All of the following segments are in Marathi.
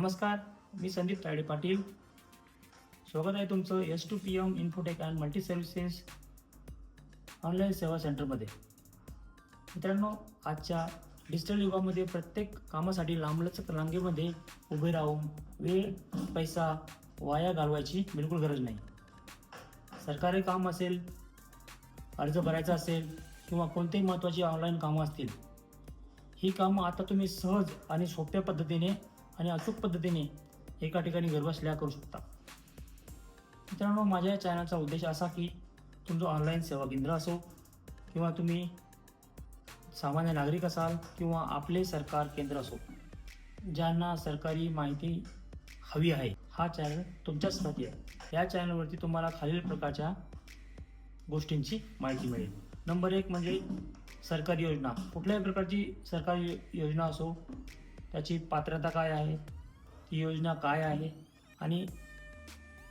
नमस्कार मी संदीप तायडे पाटील. स्वागत आहे तुमचं S two P M infotech and multi services online सेवा सेंटरमध्ये. मित्रांनो आजच्या डिजिटल युगामध्ये प्रत्येक कामासाठी लांबलचक रांगेमध्ये उभे राहून वेळ पैसा वाया घालवायची बिलकुल गरज नाही. सरकारी काम असेल अर्ज भरायचा असेल किंवा कोणतेही महत्त्वाची ऑनलाईन कामं असतील ही कामं आता तुम्ही सहज आणि सोप्या पद्धतीने आणि अचूक पद्धतीने एका ठिकाणी घरबसल्या करू शकता. मित्रांनो माझ्या या चॅनलचा उद्देश असा की तुमचं ऑनलाईन सेवा केंद्र असो किंवा तुम्ही सामान्य नागरिक असाल किंवा आपले सरकार केंद्र असो ज्यांना सरकारी माहिती हवी आहे हा चॅनल तुमच्यासाठी आहे. या चॅनलवरती तुम्हाला खालील प्रकारच्या गोष्टींची माहिती मिळेल. नंबर एक म्हणजे सरकारी योजना. कुठल्याही प्रकारची सरकारी योजना असो त्याची पात्रता काय आहे? ती योजना काय आहे? आणि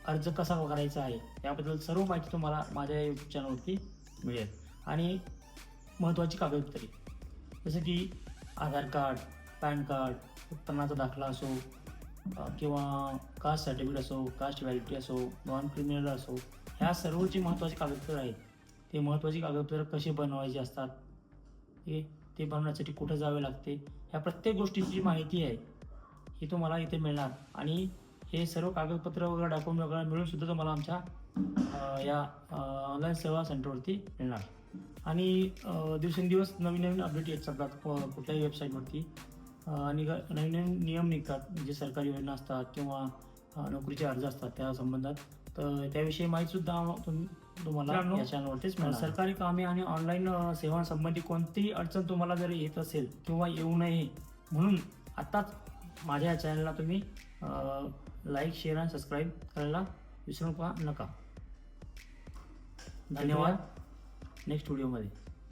अर्ज कसा करायचा आहे? याबद्दल सर्व माहिती तुम्हाला माझ्या यूट्यूब चॅनलवरती मिळेल. आणि महत्त्वाची कागदपत्रे. जसं की आधार कार्ड पॅन कार्ड उत्पन्नाचा दाखला असो किंवा कास्ट सर्टिफिकेट असो कास्ट व्हॅलिडिटी असो नॉन क्रिमिनल असो ह्या सर्व जी महत्त्वाची कागदपत्रं आहेत ते महत्त्वाची कागदपत्रं कशी बनवायची असतात? ते ते बनवण्यासाठी कुठं जावे लागते ह्या प्रत्येक गोष्टीची जी माहिती आहे ही तुम्हाला इथे मिळणार. आणि हे सर्व कागदपत्र वगैरे डॉक्युमेंट वगैरे मिळून सुद्धा तुम्हाला आमच्या या ऑनलाईन सेवा सेंटरवरती मिळणार. आणि दिवसेंदिवस नवीन नवीन अपडेट येत चालतात कुठल्याही वेबसाईटवरती अ, आणि नवीन नवीन नियम निघतात जे सरकारी योजना असतात किंवा नोकरीचे अर्ज असतात त्या संबंधात. तर त्याविषयी माहिती सुद्धा तुम तुम्हाला या चॅनलवरतीच मिळणार. सरकारी कामे आणि ऑनलाईन सेवांसंबंधी कोणतीही अडचण तुम्हाला जर येत असेल किंवा येऊ नये म्हणून आत्ताच माझ्या या चॅनलला तुम्ही लाईक शेअर आणि सबस्क्राईब करायला विसरू नका. धन्यवाद. नेक्स्ट व्हिडिओमध्ये